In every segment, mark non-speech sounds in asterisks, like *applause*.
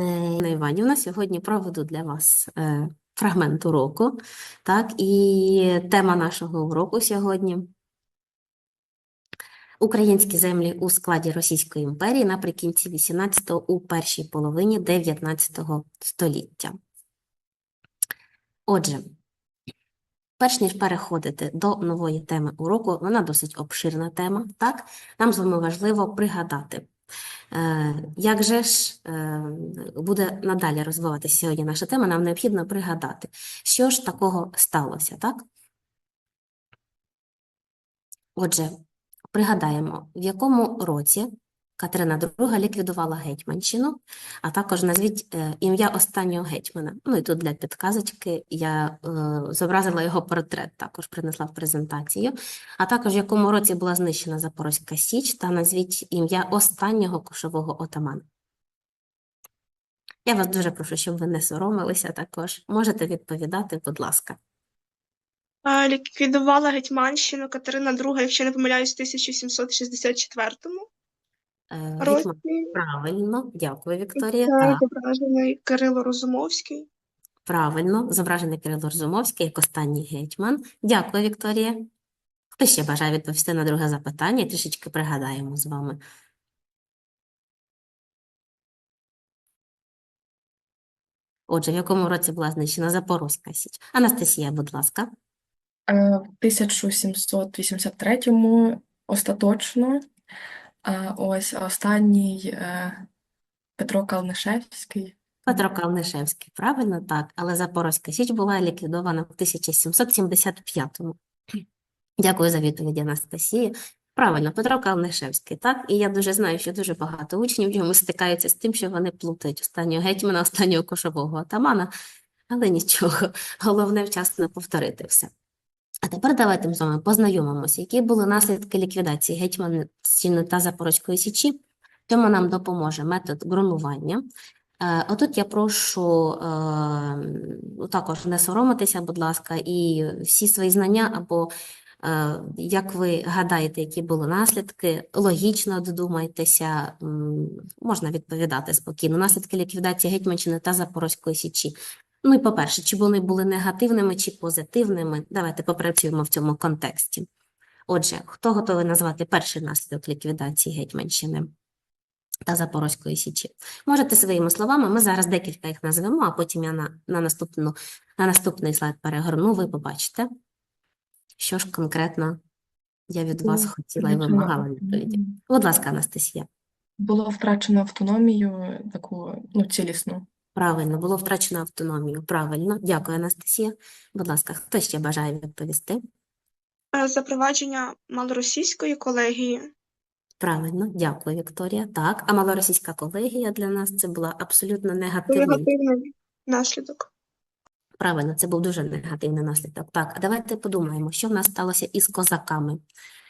Інна Іванівна, сьогодні проведу для вас е, фрагмент уроку. Так, і тема нашого уроку сьогодні Українські землі у складі Російської імперії наприкінці 18-го у першій половині 19 століття. Отже, перш ніж переходити до нової теми уроку, вона досить обширна тема, так? Нам з вами важливо пригадати, Е, Як же ж е, буде надалі розвиватися сьогодні наша тема, нам необхідно пригадати, що ж такого сталося, так? Отже, пригадаємо, в якому році Катерина II ліквідувала Гетьманщину, а також назвіть е, ім'я останнього гетьмана. Ну і тут для підказочки я е, зобразила його портрет, також принесла в презентацію. А також в якому році була знищена Запорозька Січ та назвіть ім'я останнього кошового отамана. Я вас дуже прошу, щоб ви не соромилися також. Можете відповідати, будь ласка. Ліквідувала Гетьманщину Катерина II, якщо не помиляюсь, у 1764 Е, році. Гетьман, правильно, дякую, Вікторія. Так, зображений Кирило Розумовський. правильно, зображений Кирило Розумовський як останній гетьман. Дякую, Вікторія. Хто ще бажає відповісти на друге запитання? Трішечки пригадаємо з вами. Отже, в якому році була знищена Запорозька Січ? Анастасія, будь ласка. Е, В 1783-му остаточно. Ось останній е, Петро Калнишевський. Петро Калнишевський, правильно так, але Запорозька Січ була ліквідована в 1775-му. Дякую за відповідь, Анастасія. Правильно, Петро Калнишевський, так? І я дуже знаю, що дуже багато учнів йому стикаються з тим, що вони плутають останнього гетьмана, останнього кошового атамана, але нічого, головне вчасно повторити все. А тепер давайте з вами познайомимося, які були наслідки ліквідації Гетьманщини та Запорозької Січі. Цьому нам допоможе метод ґрунтування. Е, Отут я прошу е, також не соромитися, будь ласка, і всі свої знання або е, як ви гадаєте, які були наслідки, логічно додумайтеся, можна відповідати спокійно. Наслідки ліквідації Гетьманщини та Запорозької Січі. Ну і по-перше, чи вони були негативними чи позитивними? Давайте попрацюємо в цьому контексті. Отже, хто готовий назвати перший наслідок ліквідації Гетьманщини та Запорозької Січі? Можете своїми словами, ми зараз декілька їх назвемо, а потім я на, на, наступну, на наступний слайд перегорну, ви побачите, що ж конкретно я від вас хотіла і вимагала відповіді. Будь ласка, Анастасія. Було втрачено автономію, таку ну, цілісну. Правильно, було втрачено автономію. Правильно. Дякую, Анастасія. Будь ласка, хто ще бажає відповісти? Е, Запровадження малоросійської колегії. Правильно, дякую, Вікторія. Так, а малоросійська колегія для нас це була абсолютно негативний. Негативний наслідок. Правильно, це був дуже негативний наслідок. Так, а давайте подумаємо, що в нас сталося із козаками.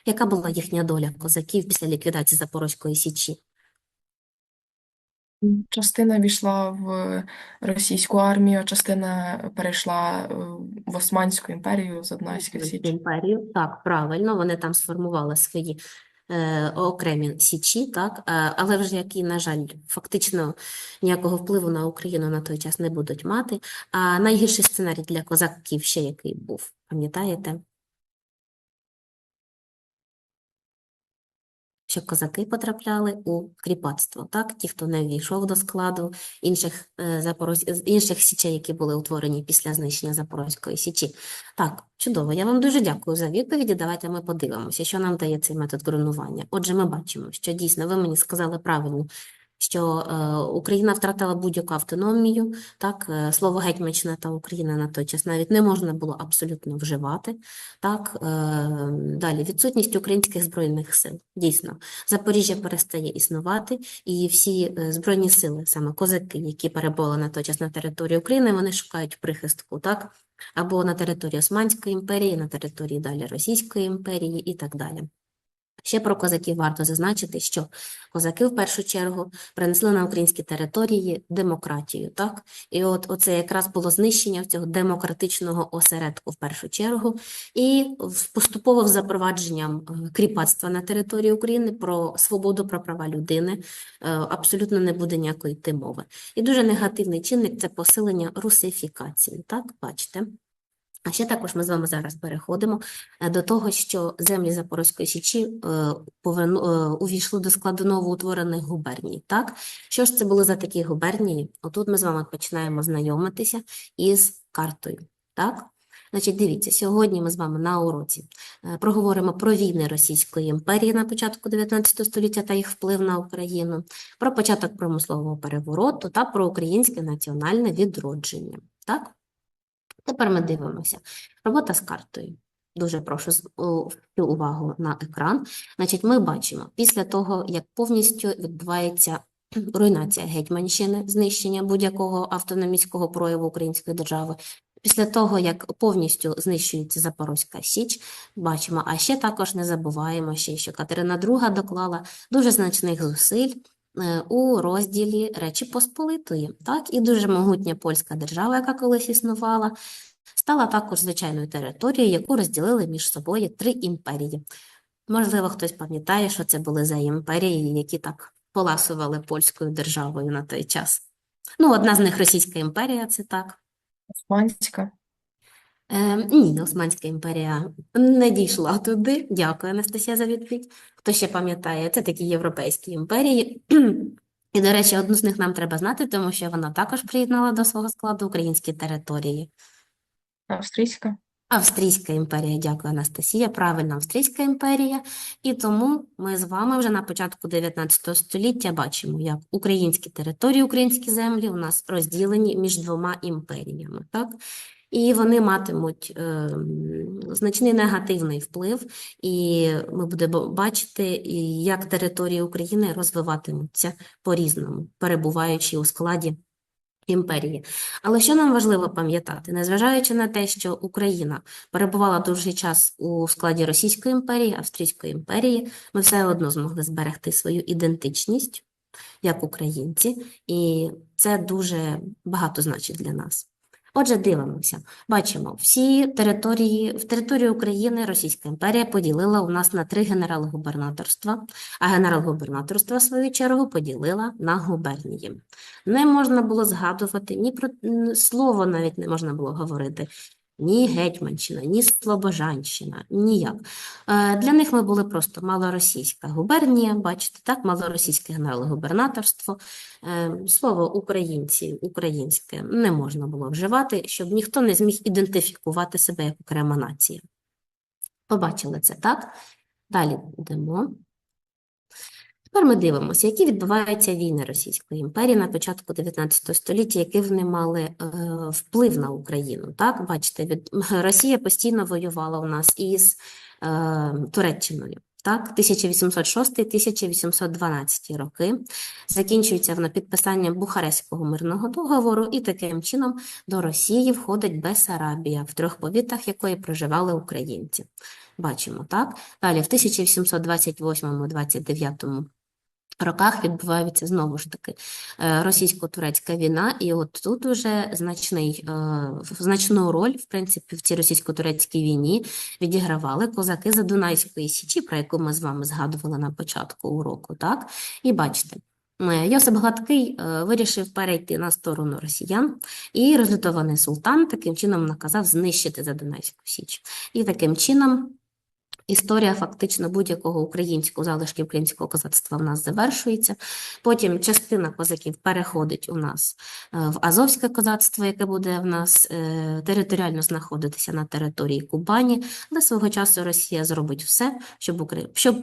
Яка була їхня доля козаків після ліквідації Запорозької Січі? Частина війшла в російську армію, а частина перейшла е, в Османську імперію з Російську Січі. імперію. Так, правильно, вони там сформували свої е, окремі січі, так, е, але вже які, на жаль, фактично ніякого впливу на Україну на той час не будуть мати. А найгірший сценарій для козаків ще який був, пам'ятаєте? Що козаки потрапляли у кріпацтво, так? Ті, хто не ввійшов до складу інших, е, Запорозь... інших січей, які були утворені після знищення Запорозької січі. Так, чудово. Я вам дуже дякую за відповіді. Давайте ми подивимося, що нам дає цей метод грунування. Отже, ми бачимо, що дійсно ви мені сказали правильно, що е, Україна втратила будь-яку автономію. Так, е, слово Гетьманщина та Україна на той час навіть не можна було абсолютно вживати. Так, е, далі відсутність українських збройних сил. Дійсно, Запоріжжя перестає існувати, і всі збройні сили, саме козаки, які перебували на той час на території України, вони шукають прихистку, так? Або на території Османської імперії, на території далі Російської імперії і так далі. Ще про козаків варто зазначити, що козаки в першу чергу принесли на українські території демократію, так? І от оце якраз було знищення цього демократичного осередку в першу чергу, і поступово запровадженням е, кріпацтва на території України про свободу, про права людини е, абсолютно не буде ніякої йти мови. І дуже негативний чинник це посилення русифікації, так? Бачите? А ще також ми з вами зараз переходимо е, до того, що землі Запорозької Січі е, поверну, е, увійшли до складу новоутворених губерній. Так? Що ж це були за такі губернії? Отут ми з вами починаємо знайомитися із картою. Так? Значить, дивіться, сьогодні ми з вами на уроці проговоримо про війни Російської імперії на початку 19 століття та їх вплив на Україну, про початок промислового перевороту та про українське національне відродження. Так? Тепер ми дивимося. Робота з картою. Дуже прошу увагу на екран. Значить, ми бачимо, після того, як повністю відбувається *clears throat* руйнація Гетьманщини, знищення будь-якого автономістського прояву української держави, після того, як повністю знищується Запорозька Січ, бачимо, а ще також не забуваємо ще, що Катерина II доклала дуже значних зусиль у розділі Речі Посполитої, так, і дуже могутня польська держава, яка колись існувала, стала також звичайною територією, яку розділили між собою три імперії. Можливо, хтось пам'ятає, що це були за імперії, які так поласували польською державою на той час. Ну, одна з них Російська імперія, це так. Османська. Е, ні, Османська імперія не дійшла туди. Дякую, Анастасія, за відповідь. Хто ще пам'ятає, це такі європейські імперії. І, до речі, одну з них нам треба знати, тому що вона також приєднала до свого складу українські території. Австрійська. Австрійська імперія, дякую, Анастасія. Правильно, Австрійська імперія. І тому ми з вами вже на початку 19 століття бачимо, як українські території, українські землі у нас розділені між двома імперіями. Так? І вони матимуть е, значний негативний вплив, і ми будемо бачити, як території України розвиватимуться по-різному, перебуваючи у складі імперії. Але що нам важливо пам'ятати, незважаючи на те, що Україна перебувала довгий час у складі Російської імперії, Австрійської імперії, ми все одно змогли зберегти свою ідентичність як українці, і це дуже багато значить для нас. Отже, дивимося. Бачимо, всі території, в території України Російська імперія поділила у нас на три генерал-губернаторства, а генерал-губернаторства, в свою чергу, поділила на губернії. Не можна було згадувати, ні про слово навіть не можна було говорити. Ні Гетьманщина, ні Слобожанщина, ніяк. Е, Для них ми були просто малоросійська губернія, бачите, так, малоросійське генерал-губернаторство. Е, Слово українці, українське не можна було вживати, щоб ніхто не зміг ідентифікувати себе як окрема нація. Побачили це, так? Далі йдемо. Тепер ми дивимося, які відбуваються війни Російської імперії на початку 19 століття, які вони мали е, вплив на Україну. Так, бачите, від... *laughs* Росія постійно воювала у нас із е, Туреччиною. Так, 1806-1812 роки закінчується вона підписанням Бухарестського мирного договору, і таким чином до Росії входить Бесарабія, в трьох повітах якої проживали українці. Бачимо, так? Далі, в 1728-29 роках відбувається знову ж таки е, російсько-турецька війна, і от тут уже значний, е, значну роль, в принципі, в цій російсько-турецькій війні відігравали козаки Задунайської Січі, про яку ми з вами згадували на початку уроку, так? І бачите, е, Йосип Гладкий вирішив перейти на сторону росіян, і розлютований султан таким чином наказав знищити Задунайську Січ. І таким чином Історія фактично будь-якого українського залишки українського козацтва в нас завершується. Потім частина козаків переходить у нас е, в Азовське козацтво, яке буде в нас е, територіально знаходитися на території Кубані, де свого часу Росія зробить все, щоб, Укра- щоб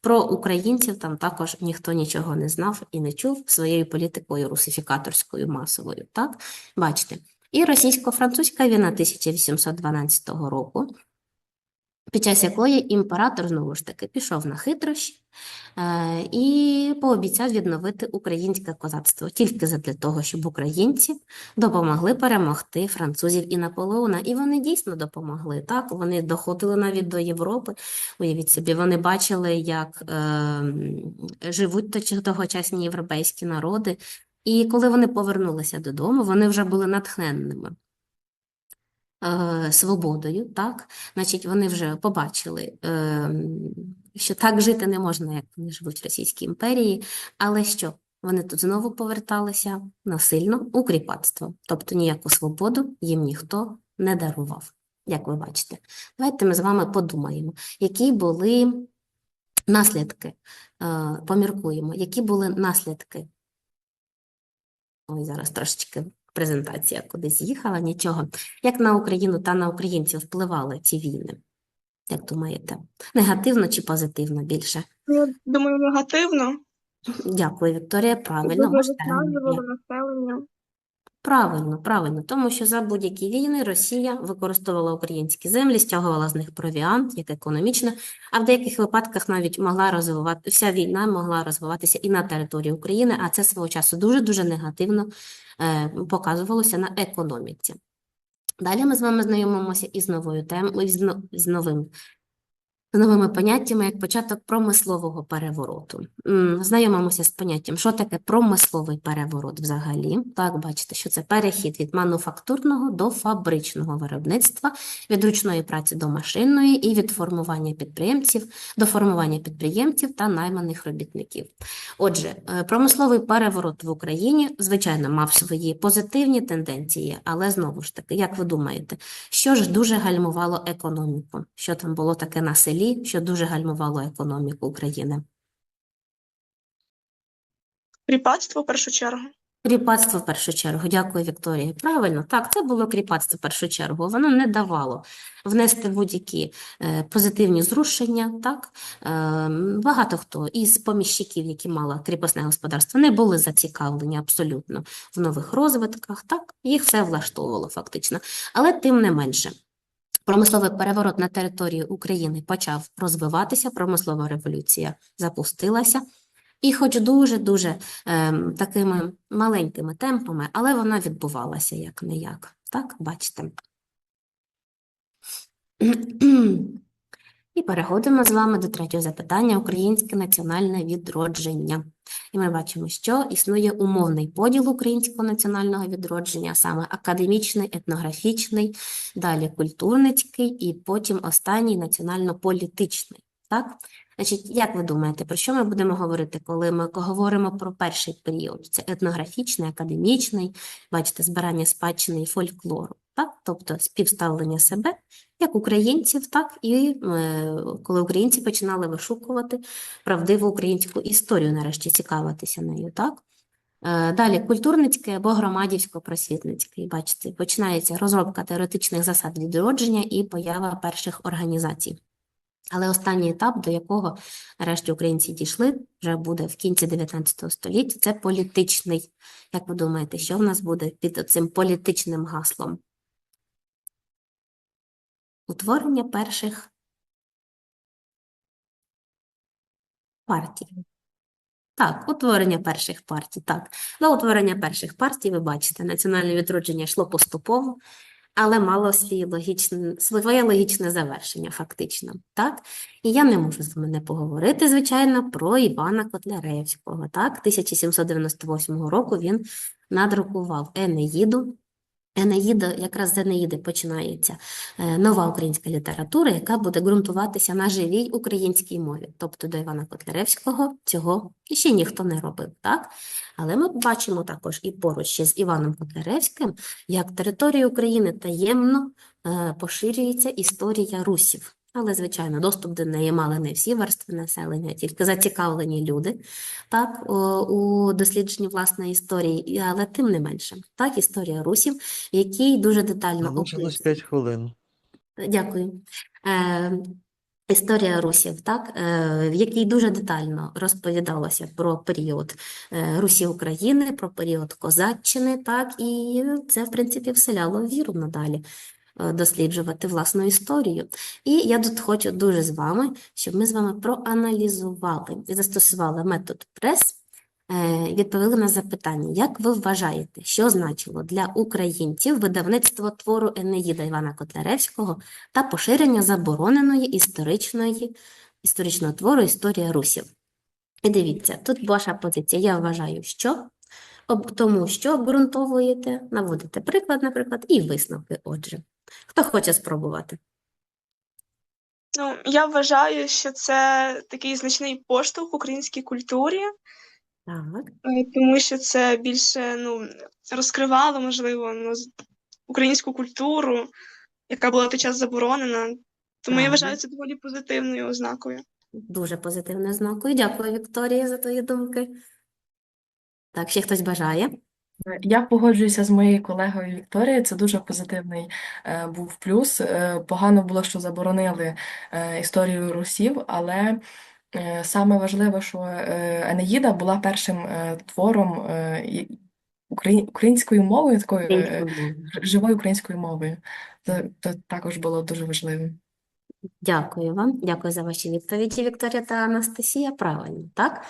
про українців там також ніхто нічого не знав і не чув своєю політикою русифікаторською масовою. Так? Бачите. І російсько-французька війна 1812 року під час якої імператор знову ж таки пішов на хитрощі е, і пообіцяв відновити українське козацтво тільки задля того, щоб українці допомогли перемогти французів і Наполеона. І вони дійсно допомогли. Так, вони доходили навіть до Європи. Уявіть собі, вони бачили, як е, живуть тогочасні європейські народи. І коли вони повернулися додому, вони вже були натхненними е, свободою, так? Значить, вони вже побачили, е, що так жити не можна, як вони живуть в Російській імперії, але що? Вони тут знову поверталися насильно у кріпацтво, тобто ніяку свободу їм ніхто не дарував, як ви бачите. Давайте ми з вами подумаємо, які були наслідки, е, поміркуємо, які були наслідки. Ой, зараз трошечки презентація кудись їхала, нічого. Як на Україну та на українців впливали ці війни? Як думаєте? Негативно чи позитивно більше? Я думаю, негативно. Дякую, Вікторія. Правильно, Дуже масштабно. населення. Правильно, правильно, тому що за будь-які війни Росія використовувала українські землі, стягувала з них провіант, як економічно, а в деяких випадках навіть могла розвивати, вся війна могла розвиватися і на території України, а це свого часу дуже-дуже негативно е, показувалося на економіці. Далі ми з вами знайомимося із новою темою, з новим новими поняттями, як початок промислового перевороту. Знайомимося з поняттям, що таке промисловий переворот взагалі. Так, бачите, що це перехід від мануфактурного до фабричного виробництва, від ручної праці до машинної і від формування підприємців до формування підприємців та найманих робітників. Отже, е, промисловий переворот в Україні, звичайно, мав свої позитивні тенденції, але знову ж таки, як ви думаєте, що ж дуже гальмувало економіку? Що там було таке на селі, що дуже гальмувало економіку України? Кріпацтво в першу чергу. Кріпацтво в першу чергу. Дякую, Вікторія. Правильно, так, це було кріпацтво в першу чергу. Воно не давало внести будь-які е, позитивні зрушення. Так? Е, багато хто із поміщиків, які мали кріпосне господарство, не були зацікавлені абсолютно в нових розвитках. Так? Їх все влаштовувало фактично. Але тим не менше. Промисловий переворот на території України почав розвиватися, промислова революція запустилася. І хоч дуже-дуже ем, такими маленькими темпами, але вона відбувалася як не як. Так, бачите. І переходимо з вами до третього запитання: Українське національне відродження. І ми бачимо, що існує умовний поділ українського національного відродження, саме академічний, етнографічний, далі культурницький і потім останній національно-політичний. Так? Значить, як ви думаєте, про що ми будемо говорити, коли ми говоримо про перший період? Це етнографічний, академічний, бачите, збирання спадщини і фольклору, так? Тобто співставлення себе як українців, так і е, коли українці починали вишукувати правдиву українську історію, нарешті цікавитися нею, так? Е, Далі культурницький або громадівсько-просвітницький. Бачите, починається розробка теоретичних засад відродження і поява перших організацій. Але останній етап, до якого нарешті українці дійшли, вже буде в кінці 19 століття, це політичний. Як ви думаєте, що в нас буде під цим політичним гаслом? Утворення перших партій. Так, утворення перших партій. Так, до утворення перших партій, ви бачите, національне відродження йшло поступово, але мало свій логічне, своє логічне завершення, фактично. Так? І я не можу з вами поговорити, звичайно, про Івана Котляревського. Так? 1798 року він надрукував Енеїду. Енеїда, якраз з Енеїди починається е, нова українська література, яка буде ґрунтуватися на живій українській мові. Тобто до Івана Котляревського цього ще ніхто не робив, так? Але ми бачимо також і поруч ще з Іваном Котляревським, як територія України таємно е, поширюється історія русів. Але, звичайно, доступ до неї мали не всі верстви населення, а тільки зацікавлені люди, так, у дослідженні власної історії, але тим не менше, так, історія русів, в якій дуже детально Залишилось 5 хвилин. Дякую. Е, Історія русів, так, е, в якій дуже детально розповідалося про період е, Русі України, про період Козаччини, так, і це, в принципі, вселяло віру надалі досліджувати власну історію. І я тут хочу дуже з вами, щоб ми з вами проаналізували і застосували метод прес, е, відповіли на запитання, як ви вважаєте, що значило для українців видавництво твору Енеїда Івана Котляревського та поширення забороненої історичної, історичного твору Історія Русів? І дивіться, тут ваша позиція. Я вважаю, що тому, що обґрунтовуєте, наводите приклад, наприклад, і висновки. Отже, хто хоче спробувати? Ну, я вважаю, що це такий значний поштовх українській культурі, Так, е, тому що це більше ну, розкривало, можливо, ну, українську культуру, яка була той час заборонена. Тому я вважаю це доволі позитивною ознакою. дуже позитивне знакою. Дякую, Вікторія, за твої думки. Так, ще хтось бажає? Я погоджуюся з моєю колегою Вікторією. Це дуже позитивний е, був плюс. Е, погано було, що заборонили е, історію русів, але е, саме важливо, що е, Енеїда була першим е, твором е, і- украї- українською мовою, такою е, ж- живою українською мовою. Це, це також було дуже важливим. Дякую вам. Дякую за ваші відповіді, Вікторія та Анастасія. Правильно, так?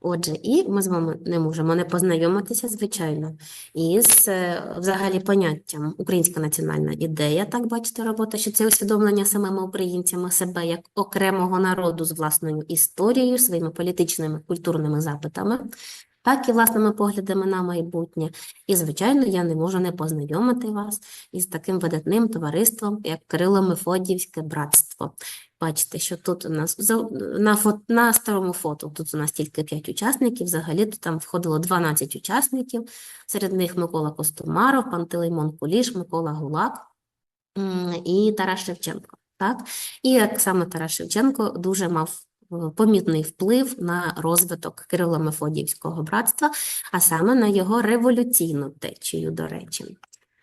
Отже, і ми з вами не можемо не познайомитися, звичайно, із е, взагалі поняттям українська національна ідея, так бачите, робота, що це усвідомлення самими українцями себе як окремого народу з власною історією, своїми політичними, культурними запитами, так і власними поглядами на майбутнє. І, звичайно, я не можу не познайомити вас із таким видатним товариством, як Кирило-Мефодіївське братство. Бачите, що тут у нас на, фо- на старому фото тут у нас тільки 5 учасників, взагалі тут там входило 12 учасників, серед них Микола Костомаров, Пантелеймон Куліш, Микола Гулак і Тарас Шевченко. Так? І як саме Тарас Шевченко дуже мав помітний вплив на розвиток Кирило-Мефодіївського братства, а саме на його революційну течію, до речі.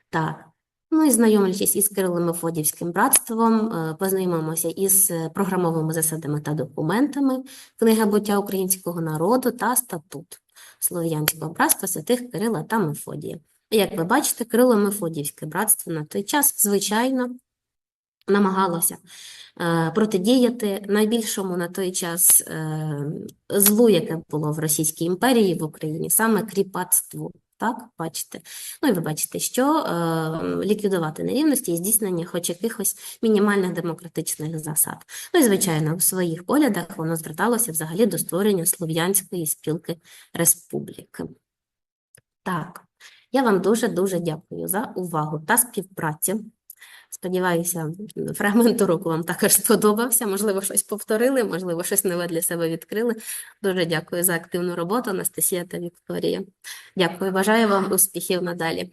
Так. Ну і знайомлячись із Кирило-Мефодіївським братством, е, познайомимося із е, програмовими засадами та документами, книга буття українського народу та статут Слов'янського братства святих Кирила та Мефодія. Як ви бачите, Кирило-Мефодіївське братство на той час, звичайно, намагалося е, протидіяти найбільшому на той час е, злу, яке було в Російській імперії в Україні, саме кріпацтву. Так, бачите. Ну і ви бачите, що е, ліквідувати нерівності і здійснення хоч якихось мінімальних демократичних засад. Ну і, звичайно, в своїх поглядах воно зверталося взагалі до створення Слов'янської спілки республіки. Так, я вам дуже-дуже дякую за увагу та співпрацю. Сподіваюся, фрагмент уроку вам також сподобався. Можливо, щось повторили, можливо, щось нове для себе відкрили. Дуже дякую за активну роботу, Анастасія та Вікторія. Дякую, бажаю вам успіхів надалі.